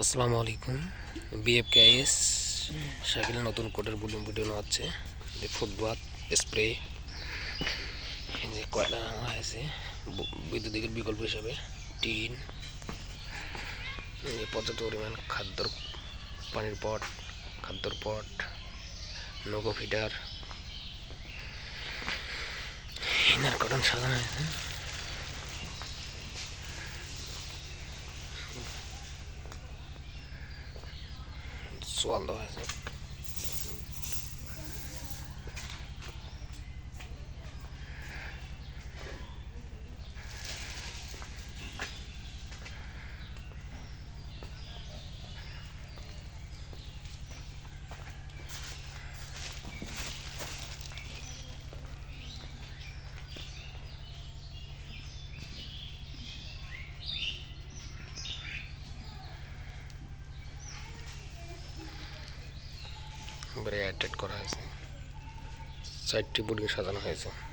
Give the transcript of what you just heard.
আসসালামু আলাইকুম। BF KS Shakil, নতুন কোডের বুলিং ভিডিও হচ্ছে। যে ফুটবল স্প্রে যে কয়লা রাখা হয়েছে, বু- বিদ্যুতের বিকল্প হিসাবে টিন পর্যাপ্ত পরিমাণ খাদ্যর পানির পট, খাদ্যর পট, নৌকো ফিডার ইনার কটন সাজানো হয়েছে। su baldosa. এবারে করা হয়েছে। সাইডটি বুটকে সাজানো হয়েছে।